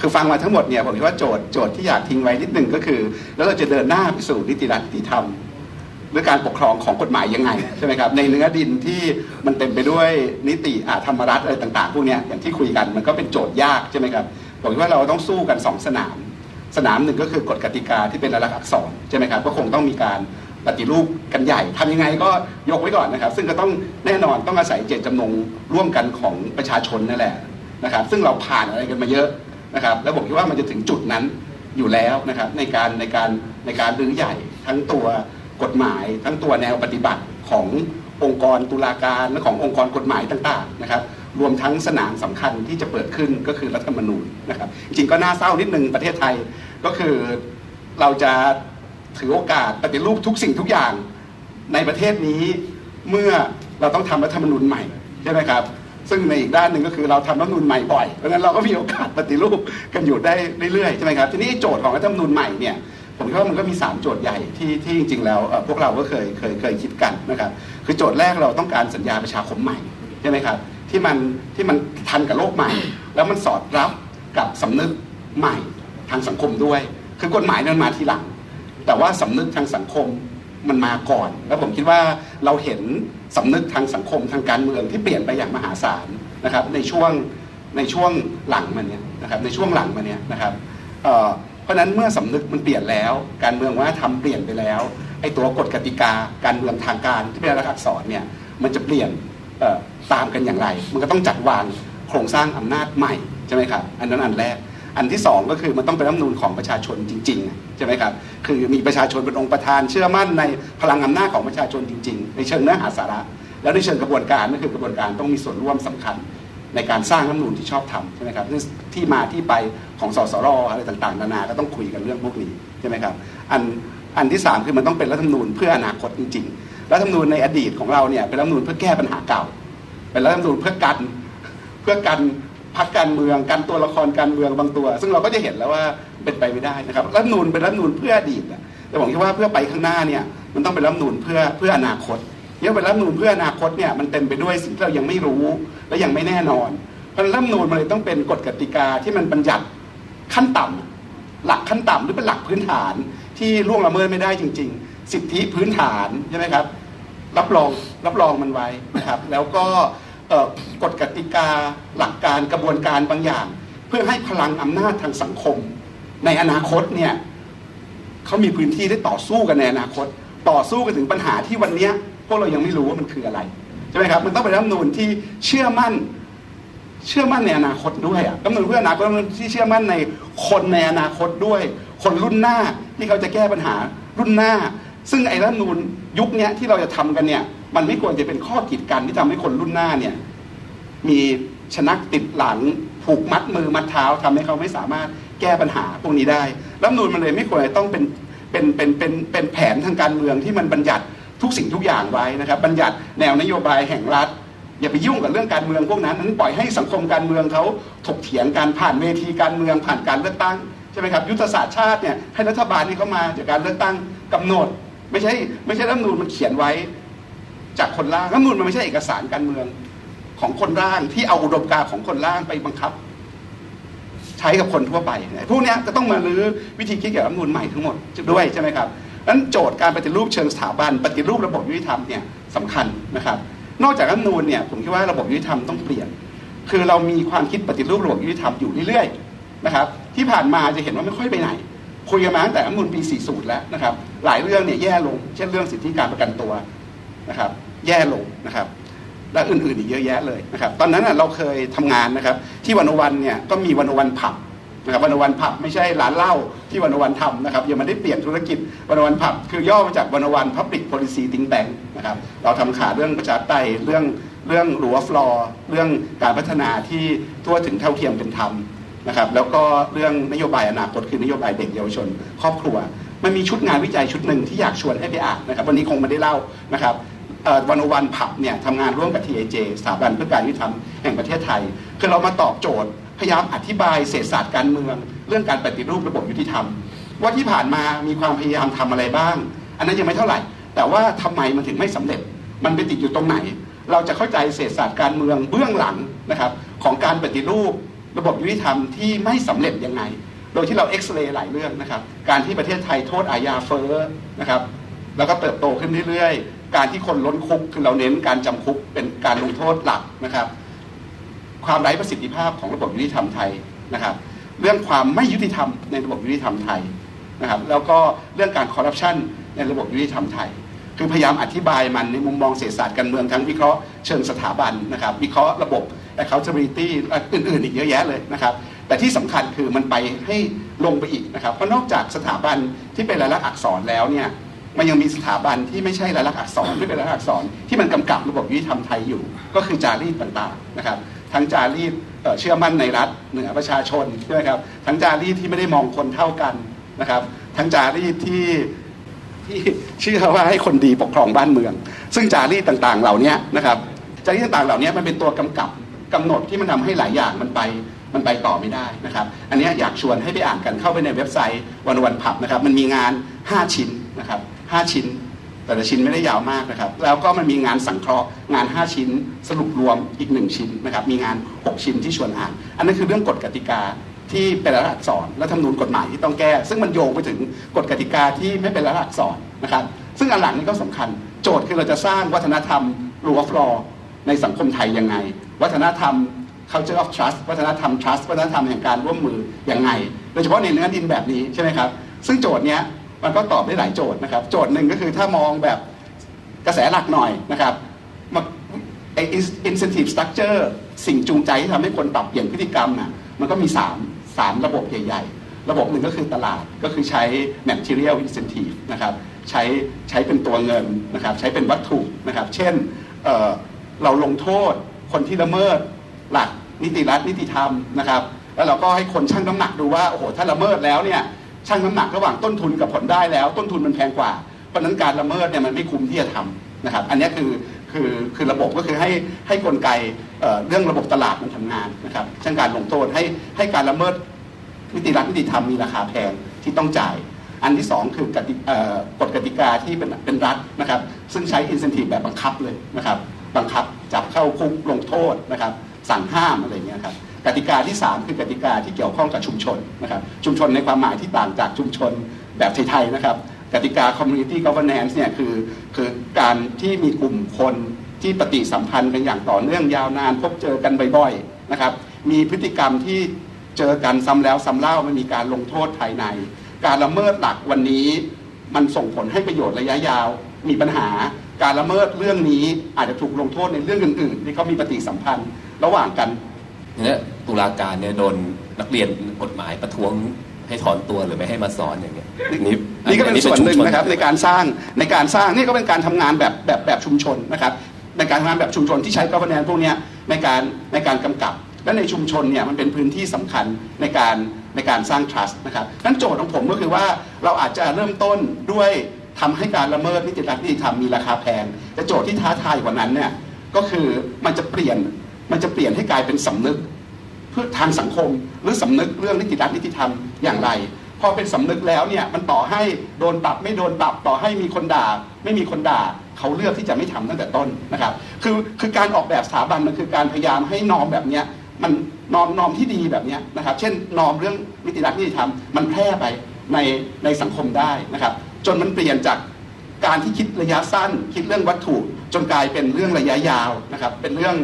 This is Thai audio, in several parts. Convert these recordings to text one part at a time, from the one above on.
คือฟังมาทั้งหมดเนี่ยผมคิดว่าโจทย์โจทย์ที่อยากทิ้งไว้นิดหนึ่งก็คือ แล้วเราจะเดินหน้าไปสู่นิติรัฐนิติธรรมหรือการปกครองของกฎหมายยังไงใช่ไหมครับในเนื้อดินที่มันเต็มไปด้วยนิติอาธรรมรัฐอะไรต่างๆพวกเนี้ยอย่างที่คุยกันมันก็เป็นโจทย์ยากใช่ไหมครับผมคิดว่าเราต้องสู้กันสองสนาม สนามหนึ่งก็คือกฎกติกาที่เป็นลายลักษณ์อักษรใช่ไหมครับก็คงต้องมีการปฏิรูปกันใหญ่ทำยังไงก็ยกไว้ก่อนนะครับ ซึ่งก็ต้องแน่นอนต้องอาศัยเจตจำนงร่วมกันของประชาชนนั่นแหละนะครับ ซึ่งเราผ่านอะไรกันมาเยอะ นะครับแล้วผมคิดว่ามันจะถึงจุดนั้นอยู่แล้วนะครับในการในการในการรื้อใหญ่ทั้งตัวกฎหมาย ทั้งตัวแนวปฏิบัติขององค์กรตุลาการและขององค์กรกฎหมายต่างๆนะครับรวมทั้งสนามสำคัญที่จะเปิดขึ้นก็คือรัฐธรรมนูญนะครับจริงก็น่าเศร้านิดนึงประเทศไทยก็คือเราจะถือโอกาสปฏิรูปทุกสิ่งทุกอย่างในประเทศนี้เมื่อเราต้องทำรัฐธรรมนูญใหม่ใช่ไหมครับ ซึ่งในอีกด้านหนึ่งก็คือเราทำรัฐธรรมนูญใหม่บ่อยเพราะฉะนั้นเราก็มีโอกาสปฏิรูปกันอยู่ได้เรื่อยๆใช่ไหมครับทีนี้โจทย์ของรัฐธรรมนูญใหม่เนี่ยผมคิดว่ามันก็มี 3 โจทย์ใหญ่ที่ที่จริงๆแล้วเอ่อพวกเราก็เคยเคยเคยคิดกันนะครับคือโจทย์แรกเราต้องการสัญญาประชาคมใหม่ใช่ไหมครับที่มันที่มันทันกับโลกใหม่ แล้วมันสอดรับกับสำนึกใหม่ทางสังคมด้วย คือกฎหมายนั้นมาทีหลัง แต่ว่าสำนึกทางสังคม มันมาก่อน แล้วผมคิดว่าเราเห็นสำนึกทางสังคมทางการเมืองที่เปลี่ยนไปอย่างมหาศาลนะครับ ในช่วงในช่วงหลังมาเนี้ยนะครับในช่วงหลังมาเนี้ยนะครับเเพราะนั้นเมื่อสำนึกมันเปลี่ยนแล้ว การเมืองว่าทำเปลี่ยนไปแล้วไอ้ตัวกฎกติกาการเมืองทางการที่เป็นรักษณ์อักษรเนี่ยมันจะเปลี่ยนตามกันอย่างไร มันก็ต้องจัดวางโครงสร้างอำนาจใหม่ใช่ไหมครับอันนั้นอันแรก อันที่สองก็คือมันต้องเป็นรัฐมนูญของประชาชนจริงๆใช่ไหมครับคือมีประชาชนเป็นองค์ประธานเชื่อมั่นในพลังอำนาจของประชาชนจริง ๆ ในเชิงเนื้อหาสาระ แล้วในเชิงกระบวนการนั่นคือกระบวนการต้องมีส่วนร่วมสำคัญในการสร้างรัฐมนูญที่ชอบทำใช่ไหมครับซึ่งที่มาที่ไปของสสรอะไรต่างๆ นานาก็ต้องคุยกันเรื่องพวกนี้ใช่ไหมครับอันอันที่สามคือมันต้องเป็นรัฐธรรมนูญเพื่ออนาคตจริงๆ รัฐธรรมนูญในอดีตของเราเนี่ยเป็นรัฐธรรมนูญเพื่อแก้ปัญหาเก่า เป็นรัฐธรรมนูญเพื่อกันเพื่อกัน พักการเมืองกันตัวละครการเมืองบางตัว ซึ่งเราก็จะเห็นแล้วว่าเป็นไปไม่ได้นะครับรัฐนูญเป็นรัฐนูญเพื่ออดีตอะแต่ผมคิดว่าเพื่อไปข้างหน้าเนี่ยมันต้องเป็นรัฐนูญเพื่อเพื่ออนาคตเนี่ยเป็นรัฐนูญเพื่ออนาคตเนี่ยมันเต็มไปด้วยสิ่งที่เรายังไม่รู้และยังไม่แน่นอน เพราะนั้นรัฐนูญมันเลยต้องเป็นกฎกติกาที่มันบัญญัติขั้นต่ำหลักขั้นต่ำหรือเป็นหลักพื้นฐานที่ล่วงละเมิดไม่ได้จริง ๆ สิทธิพื้นฐานใช่ไหมครับรับรองรับรองมันไว้นะครับแล้วก็ กฎกติกาหลักการกระบวนการบางอย่าง เพื่อให้พลังอำนาจทางสังคม ในอนาคตเนี่ยเขามีพื้นที่ได้ต่อสู้กันในอนาคต ต่อสู้กันถึงปัญหาที่วันนี้พวกเรายังไม่รู้ว่ามันคืออะไรใช่ไหมครับมันต้องเป็นรัฐมนูญที่เชื่อมั่นเชื่อมั่นในอนาคตด้วยอะกำหนดเพื่ออนาคตที่เชื่อมั่นในคนในอนาคตด้วย คนรุ่นหน้าที่เขาจะแก้ปัญหารุ่นหน้า ซึ่งไอ้รัฐมนูญยุคนี้ที่เราจะทำกันเนี่ย มันไม่ควรจะเป็นข้อกีดกันที่ทำให้คนรุ่นหน้าเนี่ย มีชนักติดหลังผูกมัดมือมัดเท้าทำให้เขาไม่สามารถแก้ปัญหาพวกนี้ได้รัฐมนูญมันเลยไม่ควรจะต้องเป็นเป็นเป็นเป็นเป็นแผนทางการเมืองที่มันบัญญัติทุกสิ่งทุกอย่างไว้นะครับ บัญญัติแนวนโยบายแห่งรัฐ อย่าไปยุ่งกับเรื่องการเมืองพวกนั้นนั้นปล่อยให้สังคมการเมืองเขาถกเถียงกันผ่านเวทีการเมืองผ่านการเลือกตั้งใช่ไหมครับยุทธศาสตร์ชาติเนี่ยให้รัฐบาลนี่เขามาจากการเลือกตั้งกำหนด ไม่ใช่ไม่ใช่รัฐมนูญมันเขียนไว้ จากคนร่างรัฐมนูญมันไม่ใช่เอกสารการเมืองของคนร่างที่เอาอุดมการณ์ของคนร่างไปบังคับ ใช้กับคนทั่วไปเนี่ยพวกนี้จะต้องมาลื้อวิธีคิดเกี่ยวกับรัฐมนูญใหม่ทั้งหมดด้วยใช่ไหมครับนั้นโจทย์การปฏิรูปเชิงสถาบัน ปฏิรูประบบยุติธรรมเนี่ยสำคัญนะครับ นอกจากรัฐมนูญเนี่ยผมคิดว่าระบบยุติธรรมต้องเปลี่ยน คือเรามีความคิดปฏิรูประบบยุติธรรมอยู่เรื่อยๆนะครับ ที่ผ่านมาจะเห็นว่าไม่ค่อยไปไหนคุยกันมาตั้งแต่รัฐมนูญปี 40 แล้วนะครับ หลายเรื่องเนี่ยแย่ลง เช่นเรื่องสิทธิการประกันตัวนะครับ แย่ลงนะครับ และอื่นๆอีกเยอะแยะเลยนะครับ ตอนนั้นเราเคยทำงานนะครับ ที่วันวันเนี่ยก็มีวันวันผับนะครับวันวันผับไม่ใช่ร้านเหล้าที่วันวันทำนะครับยังไม่ได้เปลี่ยนธุรกิจวันวันผับคือย่อมาจากวันวัน Public Policy Think Tank นะครับเราทำขาเรื่องประชาธิปไตยเรื่องเรื่องรัวฟลอเรื่องการพัฒนาที่ทั่วถึงเท่าเทียมเป็นธรรมนะครับแล้วก็เรื่องนโยบายอนาคตคือนโยบายเด็กเยาวชน ครอบครัว มันมีชุดงานวิจัยชุดหนึ่งที่อยากชวนให้ไปอ่านนะครับวันนี้คงไม่ได้เล่านะครับ วันวันผับเนี่ยทำงานร่วมกับ TAJ สถาบันเพื่อการยุติธรรมแห่งประเทศไทย คือเรามาตอบโจทย์ พยายามอธิบายเศรษฐศาสตร์การเมือง เรื่องการปฏิรูประบบยุติธรรม ว่าที่ผ่านมามีความพยายามทำอะไรบ้าง อันนั้นยังไม่เท่าไหร่ แต่ว่าทำไมมันถึงไม่สำเร็จ มันไปติดอยู่ตรงไหน เราจะเข้าใจเศรษฐศาสตร์การเมืองเบื้องหลังนะครับของการปฏิรูประบบยุติธรรมที่ไม่สำเร็จยังไง โดยที่เราเอ็กซเรย์หลายเรื่องนะครับ การที่ประเทศไทยโทษอาญาเฟ้อนะครับ แล้วก็เติบโตขึ้นเรื่อยๆ การที่คนล้นคุกคือเราเน้นการจำคุกเป็นการลงโทษหลักนะครับ ความไร้ประสิทธิภาพของระบบยุติธรรมไทยนะครับ เรื่องความไม่ยุติธรรมในระบบยุติธรรมไทยนะครับ แล้วก็เรื่องการคอร์รัปชันในระบบยุติธรรมไทย คือพยายามอธิบายมันในมุมมองเศรษฐศาสตร์การเมืองทั้งวิเคราะห์เชิงสถาบันนะครับ วิเคราะห์ระบบ accountability อื่นๆ อีกเยอะแยะเลยนะครับแต่ที่สำคัญคือมันไปให้ลงไปอีกนะครับ เพราะนอกจากสถาบันที่เป็นลายลักษณ์อักษรแล้วเนี่ย มันยังมีสถาบันที่ไม่ใช่ลายลักษณ์อักษรไม่เป็นลายลักษณ์อักษรที่มันกำกับระบบยุติธรรมไทยอยู่ ก็คือจารีตต่างๆนะครับ ทั้งจารีตเชื่อมั่นในรัฐเหนือประชาชนใช่ไหมครับทั้งจารีตที่ไม่ได้มองคนเท่ากันนะครับ ทั้งจารีตที่ที่เชื่อว่าให้คนดีปกครองบ้านเมือง ซึ่งจารีตต่างๆ เหล่านี้นะครับจารีตต่างๆ เหล่านี้มันเป็นตัวกำกับกำหนดที่มันทำให้หลายอย่างมันไปมันไปต่อไม่ได้นะครับ อันนี้อยากชวนให้ไปอ่านกันเข้าไปในเว็บไซต์วันวันผับนะครับ มันมีงาน 5 ชิ้นนะครับ 5 ชิ้น แต่ละชิ้นไม่ได้ยาวมากนะครับ แล้วก็มันมีงานสังเคราะห์งาน 5 ชิ้น สรุปรวมอีก 1 ชิ้นนะครับ มีงาน 6 ชิ้นที่ชวนอ่าน อันนั้นคือเรื่องกฎกติกาที่เป็นรายลักษณ์อักษรและธรรมนูญกฎหมายที่ต้องแก้ ซึ่งมันโยงไปถึงกฎกติกาที่ไม่เป็นรายลักษณ์อักษรนะครับ ซึ่งอันหลังนี้ก็สำคัญ โจทย์คือเราจะสร้างวัฒนธรรม rule of law ในสังคมไทยยังไง วัฒนธรรม culture of trust วัฒนธรรม trust วัฒนธรรมแห่งการร่วมมือยังไง โดยเฉพาะในเนื้อดินแบบนี้ใช่ไหมครับ ซึ่งโจทย์เนี้ย มันก็ตอบได้หลายโจทย์นะครับ โจทย์หนึ่งก็คือถ้ามองแบบกระแสหลักหน่อยนะครับไอ้ incentive structure สิ่งจูงใจที่ทำให้คนปรับเปลี่ยนพฤติกรรมน่ะมันก็มีสามสามระบบใหญ่ ๆ ระบบหนึ่งก็คือตลาดก็คือใช้ material incentive นะครับใช้ใช้เป็นตัวเงินนะครับใช้เป็นวัตถุนะครับ เช่นเเราลงโทษคนที่ละเมิดหลักนิติรัฐนิติธรรมนะครับ แล้วเราก็ให้คนชั่งน้ำหนักดูว่าโอ้โหถ้าละเมิดแล้วเนี่ย ชั่งน้ำหนักระหว่างต้นทุนกับผลได้แล้ว ต้นทุนมันแพงกว่า เพราะนั้นการละเมิดเนี่ยมันไม่คุ้มที่จะทำนะครับ อันนี้คือคือคือระบบก็คือให้ให้กลไกเอ่อเรื่องระบบตลาดมันทำงานนะครับเช่นการลงโทษให้ให้การละเมิดนิติรัฐนิติธรรมมีราคาแพงที่ต้องจ่าย อันที่สองคือกติกฎกติกาที่เป็นเป็นรัฐนะครับ ซึ่งใช้อิน e n น i v e แบบบังคับเลยนะครับ บังคับจับเข้าคุกลงโทษนะครับ สั่งห้ามอะไรเงี้ยครับ กติกาที่ 3 คือกติกาที่เกี่ยวข้องกับชุมชนนะครับชุมชนในความหมายที่ต่างจากชุมชนแบบไทยๆนะครับกติกา community governance เนี่ยคือคือการที่มีกลุ่มคนที่ปฏิสัมพันธ์กันอย่างต่อเนื่องยาวนานพบเจอกันบ่อยๆนะครับมีพฤติกรรมที่เจอกันซ้ำแล้วซ้ำเล่ามันมีการลงโทษภายใน การละเมิดหลักวันนี้ มันส่งผลให้ประโยชน์ระยะยาว มีปัญหาการละเมิดเรื่องนี้อาจจะถูกลงโทษในเรื่องอื่นๆที่เขามีปฏิสัมพันธ์ ระหว่างกัน นี่ยตุลาการเนี่ยโดนนักเรียนกฎหมายประท้วงให้ถอนตัวหรือไม่ให้มาสอนอย่างเงี้ยนี่นี่ก็เป็นอัส่วนหนึ่งชุมชนะครับในการสร้างในการสร้างนี่ก็เป็นการทำงานแบบแบบแบบชุมชนนะครับในการทำงานแบบชุมชนที่ใช้ก o v e r n a n c e พวกเนี้ยในการในการกำกับ และในชุมชนเนี่ยมันเป็นพื้นที่สำคัญในการในการสร้าง trust นะครับนั้นโจทย์ของผมก็คือว่าเราอาจจะเริ่มต้นด้วยทำให้การละเมิดนิติรัฐนิติธรรมมีราคาแพงแต่โจทย์ที่ท้าทายกว่านั้นเนี่ยก็คือมันจะเปลี่ยน มันจะเปลี่ยนให้กลายเป็นสำนึก เพื่อทางสังคมหรือสำนึกเรื่องนิติรัฐนิติธรรมอย่างไรพอเป็นสำนึกแล้วเนี่ยมันต่อให้โดนปรับไม่โดนปรับต่อให้มีคนด่า ไม่มีคนด่าเขาเลือกที่จะไม่ทำตั้งแต่ต้นนะครับ คือคือการออกแบบสถาบันมันคือการพยายามให้นอมแบบเนี้ยมันนอมนอมที่ดีแบบเนี้ยนะครับ เช่นนอมเรื่องนิติรัฐนิติธรรมมันแพร่ไปในในสังคมได้นะครับ จนมันเปลี่ยนจากการที่คิดระยะสั้น คิดเรื่องวัตถุ จนกลายเป็นเรื่องระยะยาวนะครับ เป็นเรื่อง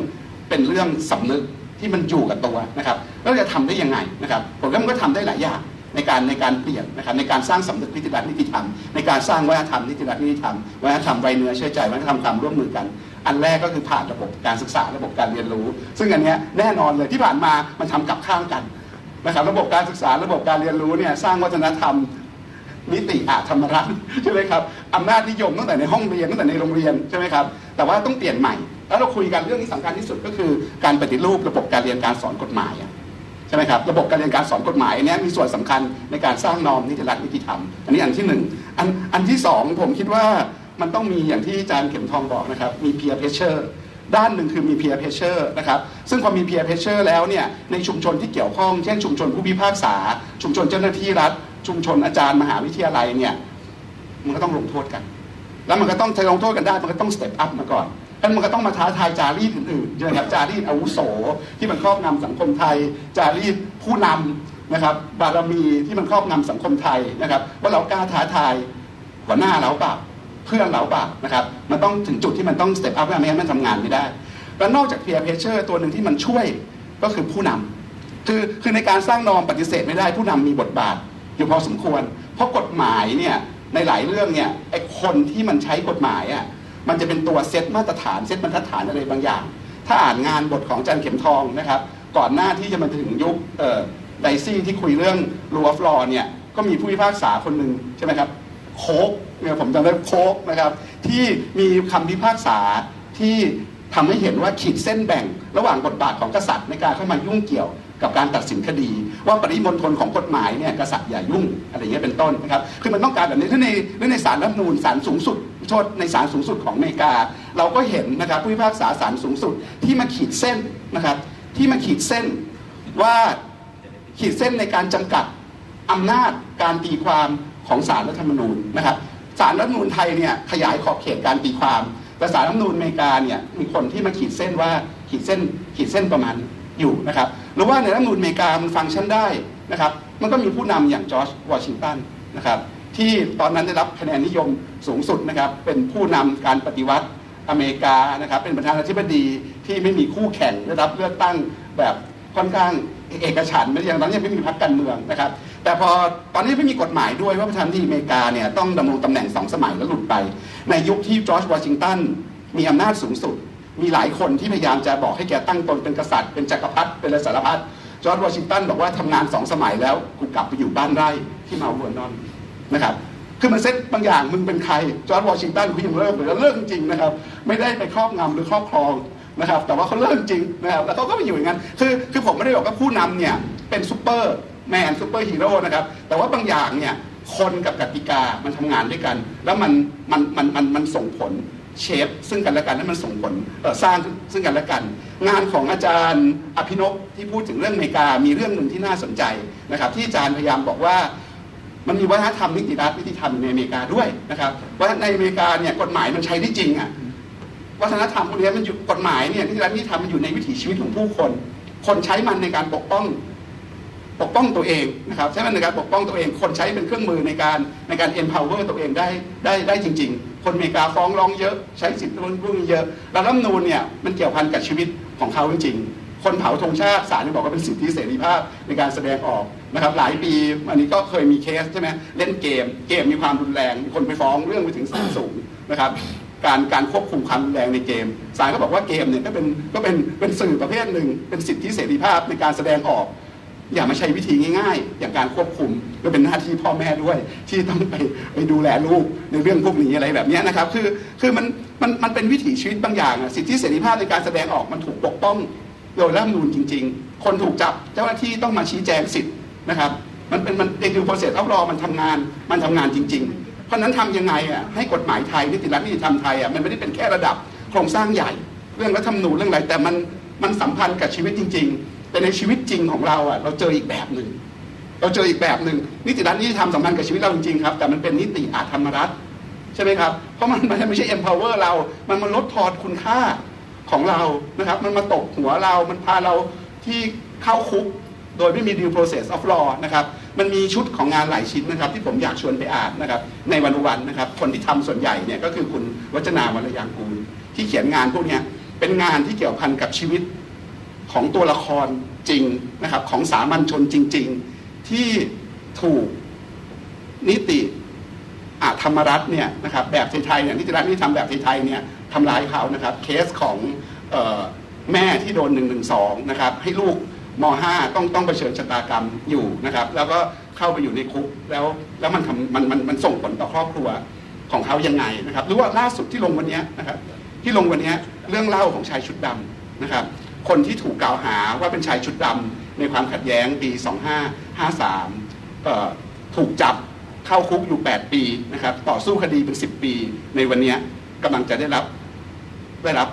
เป็นเรื่องสำนึกที่มันอยู่กับตัวนะครับแล้วจะทำได้ยังไงนะครับผมว่ามันก็ทำได้หลายอย่างในการในการเปลี่ยนนะครับในการสร้างสำนึกนิติรัฐนิติธรรมในการสร้างวัฒนธรรมนิติรัฐนิติธรรมวัฒนธรรมไวเนื้อเชื่อใจวัฒนธรรมความร่วมมือกัน อันแรกก็คือผ่านระบบการศึกษาระบบการเรียนรู้ ซึ่งอันนี้แน่นอนเลยที่ผ่านมามันทำกับข้างกันนะครับระบบการศึกษาระบบการเรียนรู้เนี่ยสร้างวัฒนธรรมนิติอาธรรมรัฐใช่ไหมครับอำนาจนิยมตั้งแต่ในห้องเรียนตั้งแต่ในโรงเรียนใช่ไหมครับแต่ว่าต้องเปลี่ยนใหม่ แล้วเราคุยกันเรื่องที่สำคัญที่สุดก็คือการปฏิรูประบบการเรียนการสอนกฎหมายอะใช่ไหมครับระบบการเรียนการสอนกฎหมายอันนี้มีส่วนสำคัญในการสร้างนอมนิติรัฐนิติธรรม อันนี้อันที่หนึ่งอันอันที่สองผมคิดว่ามันต้องมีอย่างที่อาจารย์เข็มทองบอกนะครับมี peer pressure ด้านหนึ่งคือมี peer pressure นะครับซึ่งพอมี peer pressure แล้วเนี่ยในชุมชนที่เกี่ยวข้อง เช่นชุมชนผู้พิพากษา ชุมชนเจ้าหน้าที่รัฐ ชุมชนอาจารย์มหาวิทยาลัยเนี่ยมันก็ต้องลงโทษกัน แล้วมันก็ต้องจะลงโทษกันได้มันก็ต้องสเต็ปอัพมาก่อน ท่านมันก็ต้องมาท้าทายจารีตอื่นๆใช่ไหมครับจารีตอาวุโสที่มันครอบงำสังคมไทย จารีตผู้นำนะครับบารมีที่มันครอบงำสังคมไทยนะครับ ว่าเรากล้าท้าทายหัวหน้าเราเปล่าเพื่อนเราเปล่านะครับมันต้องถึงจุดที่มันต้องสเต็ปอัพไม่งั้นมันทำงานไม่ได้แล้วนอกจาก peer pressure ตัวหนึ่งที่มันช่วยก็คือผู้นำคือคือในการสร้างนอมปฏิเสธไม่ได้ผู้นำมีบทบาทอยู่พอสมควร เพราะกฎหมายเนี่ยในหลายเรื่องเนี่ยไอ้คนที่มันใช้กฎหมายอะ มันจะเป็นตัวเซตมาตรฐานเซตบรรทัดฐานอะไรบางอย่าง ถ้าอ่านงานบทของอาจารย์เข็มทองนะครับ ก่อนหน้าที่จะมาถึงยุคเอ่อไดซี่ที่คุยเรื่อง rule of law เนี่ยก็มีผู้พิพากษาคนหนึ่งใช่ไหมครับโคกเนี่ยผมจำได้โคกนะครับ ที่มีคำพิพากษาที่ทำให้เห็นว่าขีดเส้นแบ่ง ระหว่างบทบาทของกษัตริย์ในการเข้ามายุ่งเกี่ยว กับการตัดสินคดี ว่าปริมณฑลของกฎหมายเนี่ยกษัตริย์อย่ายุ่งอะไรอย่างเงี้ยเป็นต้นนะครับคือมันต้องการแบบนี้ถ้าในถ้าในศาลรัฐธรรมนูญศาลสูงสุดโทษในศาลสูงสุดของอเมริกา เราก็เห็นนะครับผู้พิพากษาศาลสูงสุดที่มาขีดเส้นนะครับที่มาขีดเส้นว่าขีดเส้นในการจำกัดอำนาจการตีความของสารรัฐธรรมนูญนะครับสารรัฐธรรมนูญไทยเนี่ยขยายขอบเขตการตีความแต่สารรัฐธรรมนูญอเมริกาเนี่ยมีคนที่มาขีดเส้นว่าขีดเส้นขีดเส้นประมาณอยู่นะครับ หรือว่าในรัฐมนูญอเมริกามันฟังก์ชันได้นะครับ มันก็มีผู้นำอย่างจอร์จวอชิงตันนะครับ ที่ตอนนั้นได้รับคะแนนนิยมสูงสุดนะครับ เป็นผู้นำการปฏิวัติอเมริกานะครับ เป็นประธานาธิบดีที่ไม่มีคู่แข่งได้รับเลือกตั้งแบบค่อนข้างเอกฉันไม่อย่างตอนนี้ยังไม่มีพรรคการเมืองนะครับ แต่พอตอนนี้ไม่มีกฎหมายด้วยว่าประธานาธิบดีอเมริกาเนี่ยต้องดำรงตำแหน่งสองสมัยแล้วหลุดไป ในยุคที่จอร์จวอชิงตันมีอำนาจสูงสุด มีหลายคนที่พยายามจะบอกให้แกตั้งตนเป็นกษัตริย์เป็นจักรพรรดิเป็นอะไรสารพัดจอร์จวอชิงตันบอกว่าทำงานสองสมัยแล้วกูกลับไปอยู่บ้านไร่ที่มาเวอร์นอนนะครับคือมันเซ็ตบางอย่างมึงเป็นใครจอร์จวอชิงตันคุณยังเลิกเลยแล้วเลิกจริงนะครับ ไม่ได้ไปครอบงำหรือครอบครองนะครับ แต่ว่าเขาเลิกจริงนะครับแล้วเขาก็ไปอยู่อย่างนั้นคือคือผมไม่ได้บอกว่าผู้นำเนี่ยเป็นซูเปอร์แมนซูเปอร์ฮีโร่นะครับแต่ว่าบางอย่างเนี่ยคนกับกติกามันทำงานด้วยกัน แล้วมันมันมันมันมันส่งผล เชฟซึ่งกันและกันแล้วมันส่งผลสร้างซึ่งกันและกัน งานของอาจารย์อภินพที่พูดถึงเรื่องอเมริกามีเรื่องหนึ่งที่น่าสนใจนะครับ ที่อาจารย์พยายามบอกว่ามันมีวัฒนธรรมนิติรัฐนิติธรรมในอเมริกาด้วยนะครับว่าในอเมริกาเนี่ยกฎหมายมันใช้ได้จริงอะวัฒนธรรมพวกนี้มันอยู่กฎหมายเนี่ยนิติรัฐนิติธรรมมันอยู่ในวิถีชีวิตของผู้คน คนใช้มันในการปกป้องปกป้องตัวเองนะครับใช้มันในการปกป้องตัวเอง คนใช้เป็นเครื่องมือในการในการ empower ตัวเองได้ได้ได้จริง ๆ คนอเมริกาฟ้องร้องเยอะใช้สิทธิ์พวกนี้เยอะแล้วรัฐนูญเนี่ยมันเกี่ยวพันกับชีวิตของเขาจริงๆคนเผาธงชาติศาลบอกว่าเป็นสิทธิเสรีภาพในการแสดงออกนะครับหลายปีอันนี้ก็เคยมีเคสใช่ไหมเล่นเกม เกมมีความรุนแรงมีคนไปฟ้องเรื่องไปถึงศาลสูงนะครับการการควบคุมความรุนแรงในเกมศาลก็บอกว่าเกมเนี่ยก็เป็นก็เป็นเป็นสื่อประเภทหนึ่งเป็นสิทธิเสรีภาพในการแสดงออก อย่ามาใช้วิธีง่ายๆ อย่างการควบคุมก็เป็นหน้าที่พ่อแม่ด้วย ที่ต้องไปไปดูแลลูกในเรื่องพวกนี้อะไรแบบนี้นะครับ คือคือมันมันมันเป็นวิถีชีวิตบางอย่างอะสิทธิเสรีภาพในการแสดงออกมันถูกปกป้องโดยรัฐมนูญจริง ๆ คนถูกจับเจ้าหน้าที่ต้องมาชี้แจงสิทธิ์นะครับ มันเป็นมันเด e ิวโปรเซสอัพรอมันทำงานมันทำงานจริง ๆ เพราะนั้นทำยังไงอะให้กฎหมายไทยนิติรัฐนิติธรรมไทยอะมันไม่ได้เป็นแค่ระดับโครงสร้างใหญ่ เรื่องรัฐธรรมนูญเรื่องอะไรแต่มันมันสัมพันธ์กับชีวิตจริง ๆ แต่ในชีวิตจริงของเราอะเราเจออีกแบบหนึ่งเราเจออีกแบบหนึ่งนิติรัฐนิติธรรมสัมพันธ์กับชีวิตเราจริงๆครับแต่มันเป็นนิติอาธรรมรัฐใช่ไหมครับ เพราะมันมันไม่ใช่ empower เรา มันมาลดทอนคุณค่าของเรานะครับ มันมาตกหัวเรา มันพาเราที่เข้าคุก โดยไม่มี due process of law นะครับ มันมีชุดของงานหลายชิ้นนะครับ ที่ผมอยากชวนไปอ่านนะครับ ในวันวันนะครับ คนที่ทำส่วนใหญ่เนี่ยก็คือคุณวัจนาวรยางกูล ที่เขียนงานพวกนี้เป็นงานที่เกี่ยวพันกับชีวิต ของตัวละครจริงนะครับของสามัญชนจริง ๆ ที่ถูกนิติอาธรรมรัฐเนี่ยนะครับแบบไทยๆเนี่ยนิติรัฐนิติธรรมแบบไทยๆเนี่ยทำร้ายเขานะครับเคสของออแม่ที่โดน1นึนะครับให้ลูกม .5 ต้องต้องเผชิญชะตากรรมอยู่นะครับ แล้วก็เข้าไปอยู่ในคุกแล้วแล้วมันทำมันมันมันส่งผลต่อครอบครัวของเขายังไงนะครับหรือว่าล่าสุดที่ลงวันนี้นะครับที่ลงวันนี้เรื่องเล่าของชายชุดดำนะครับ คนที่ถูกกล่าวหาว่าเป็นชายชุดดำในความขัดแย้งปี 2553 ถูกจับเข้าคุกอยู่ 8 ปีนะครับต่อสู้คดีเป็น 10 ปี ในวันนี้กำลังจะได้รับได้รับ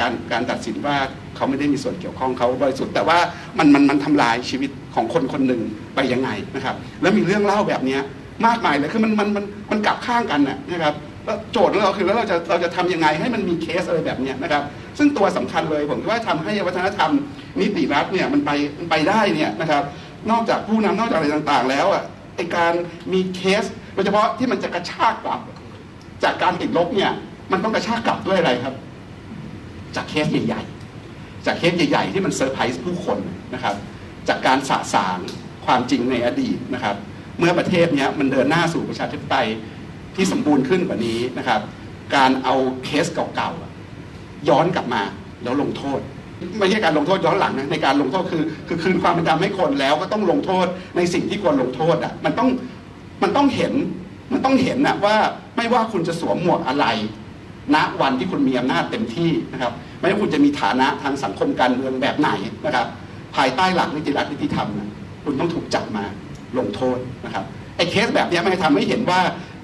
การการตัดสินว่าเขาไม่ได้มีส่วนเกี่ยวข้องเขาบริสุทธิ์แต่ว่ามันมันมันทำลายชีวิตของคนคนหนึ่งไปยังไงนะครับ แล้วมีเรื่องเล่าแบบนี้มากมายเลยคือมันมันมันมันกลับข้างกันน่ะนะครับ แล้วโจทย์ของเราคือแล้วเราจะเราจะทำยังไงให้มันมีเคสอะไรแบบนี้นะครับ ซึ่งตัวสำคัญเลยผมคิดว่าทำให้วัฒนธรรมนิติรัฐเนี่ยมันไปมันไปได้เนี่ยนะครับ นอกจากผู้นำนอกจากอะไรต่างๆ แล้วอะไอการมีเคสโดยเฉพาะที่มันจะกระชากกลับ จากการติดลบเนี่ย มันต้องกระชากกลับด้วยอะไรครับ จากเคสใหญ่ๆ จากเคสใหญ่ ๆ ที่มันเซอร์ไพรส์ผู้คนนะครับ จากการสะสางความจริงในอดีตนะครับ เมื่อประเทศเนี้ยมันเดินหน้าสู่ประชาธิปไตย ที่สมบูรณ์ขึ้นกว่านี้นะครับ การเอาเคสเก่าๆย้อนกลับมาแล้วลงโทษ ไม่ใช่การลงโทษย้อนหลังนะในการลงโทษคือ คือคืนความเป็นธรรมให้คนแล้วก็ต้องลงโทษในสิ่งที่ควรลงโทษอะมันต้องมันต้องเห็นมันต้องเห็นนะว่าไม่ว่าคุณจะสวมหมวกอะไรณวันที่คุณมีอำนาจเต็มที่นะครับ ไม่ว่าคุณจะมีฐานะทางสังคมการเมืองแบบไหนนะครับ ภายใต้หลักนิติรัฐนิติธรรมนะคุณต้องถูกจับมาลงโทษนะครับไอ้เคสแบบนี้มันจะทำให้เห็นว่า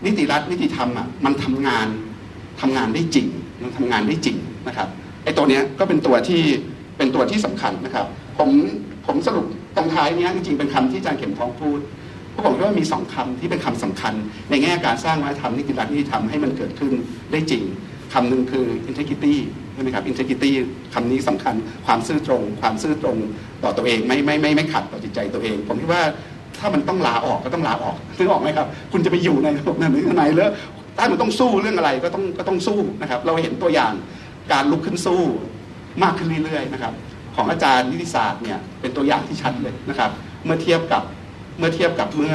นิติรัฐนิติธรรมอะมันทำงานทำงานได้จริงมันทำงานได้จริงนะครับไอ้ตัวเนี้ยก็เป็นตัวที่เป็นตัวที่สำคัญนะครับ ผมผมสรุปตรงท้ายเนี้ยจริงๆเป็นคำที่อาจารย์เข็มทองพูดกผมคิดว่ามีสองคำที่เป็นคำสำคัญ ในแง่การสร้างวัฒนธรรมนิติรัฐนิติธรรมให้มันเกิดขึ้นได้จริงคำหนึ่งคือ integrity ใช่ไหมครับ integrity คำนี้สำคัญความซื่อตรง ความซื่อตรงต่อตัวเองไม่ไม่ไม่ไม่ขัดต่อจิตใจตัวเอง ผมคิดว่า ถ้ามันต้องลาออกก็ต้องลาออกนึกออกไหมครับ คุณจะไปอยู่ในระบบนั้นหรือไหนแล้วถ้ามันต้องสู้เรื่องอะไรก็ต้องก็ต้องสู้นะครับ เราเห็นตัวอย่างการลุกขึ้นสู้มากขึ้นเรื่อยๆนะครับ ของอาจารย์นิติศาสตร์เนี่ยเป็นตัวอย่างที่ชัดเลยนะครับ เมื่อเทียบกับเมื่อเทียบกับเมื่อ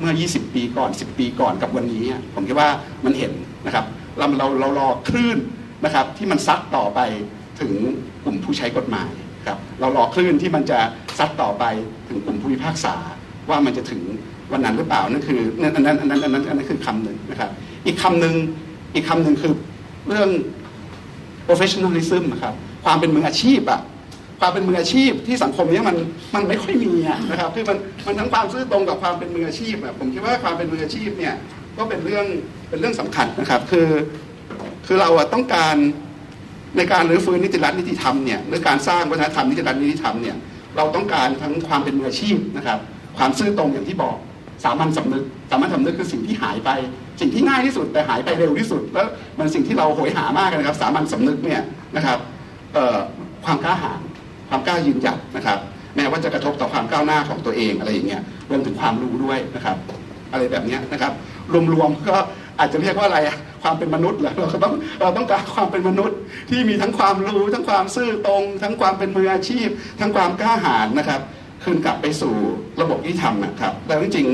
เมื่อ 20 ปีก่อน 10 ปีก่อนกับวันนี้ ผมคิดว่ามันเห็นนะครับ เราเราเรารอคลื่นนะครับที่มันซัดต่อไปถึงกลุ่มผู้ใช้กฎหมายครับเรารอคลื่นที่มันจะซัดต่อไปถึงกลุ่มผู้พิพากษา ว่ามันจะถึงวันนั้นหรือเปล่านั่นคือนั่นอันนั้นอันนั้นอันนั้นอันนั้นคือคำหนึ่งนะครับ อีกคำหนึ่งอีกคำหนึ่งคือเรื่อง professionalism นะครับ ความเป็นมืออาชีพอะความเป็นมืออาชีพที่สังคมนี้มันมันไม่ค่อยมีนะครับคือมันมันทั้งความซื่อตรงกับความเป็นมืออาชีพอะผมคิดว่าความเป็นมืออาชีพเนี่ยก็เป็นเรื่องเป็นเรื่องสำคัญนะครับ คือคือเราอะต้องการในการรื้อฟื้นนิติรัฐนิติธรรมเนี่ยหรือการสร้างวัฒนธรรมนิติรัฐนิติธรรมเนี่ยเราต้องการทั้งความเป็นมืออาชีพนะครับ ความซื่อตรงอย่างที่บอกสามัญสำนึกสามัญสำนึกคือสิ่งที่หายไป สิ่งที่ง่ายที่สุดแต่หายไปเร็วที่สุด แล้วมันสิ่งที่เราโหยหามากนะครับ สามัญสำนึกเนี่ยนะครับความกล้าหาญความกล้ายืนหยัดนะครับ แม้ว่าจะกระทบต่อความก้าวหน้าของตัวเองอะไรอย่างเงี้ยรวมถึงความรู้ด้วยนะครับ อะไรแบบเนี้ยนะครับ รวมๆก็อาจจะเรียกว่าอะไรอะความเป็นมนุษย์เหรอเราก็ต้องเราต้องการความเป็นมนุษย์ที่มีทั้งความรู้ ทั้งความซื่อตรง ทั้งความเป็นมืออาชีพ ทั้งความกล้าหาญนะครับ คืนกลับไปสู่ระบบยุติธรรมนะครับแล้วจริง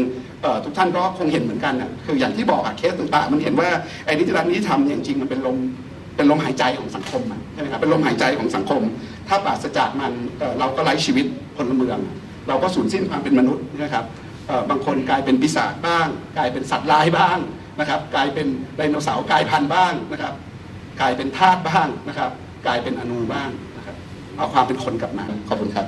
ทุกท่านก็คงเห็นเหมือนกันนะคืออย่างที่บอกอะเคสต่างๆ มันเห็นว่าไอ้นิติรัฐนิติธรรมเนี่ยจริงมันเป็นลมเป็นลมหายใจของสังคมอะใช่ไหมครับเป็นลมหายใจของสังคม ถ้าปราศจากมันเเราก็ไร้ชีวิตพลเมือง เราก็สูญสิ้นความเป็นมนุษย์นะครับบางคนกลายเป็นปีศาจบ้าง กลายเป็นสัตว์ร้ายบ้างนะครับ กลายเป็นไดโนเสาร์กลายพันธุ์บ้างนะครับ กลายเป็นทาสบ้างนะครับ กลายเป็นอนูบ้างนะครับเอาความเป็นคนกลับมาขอบคุณครับ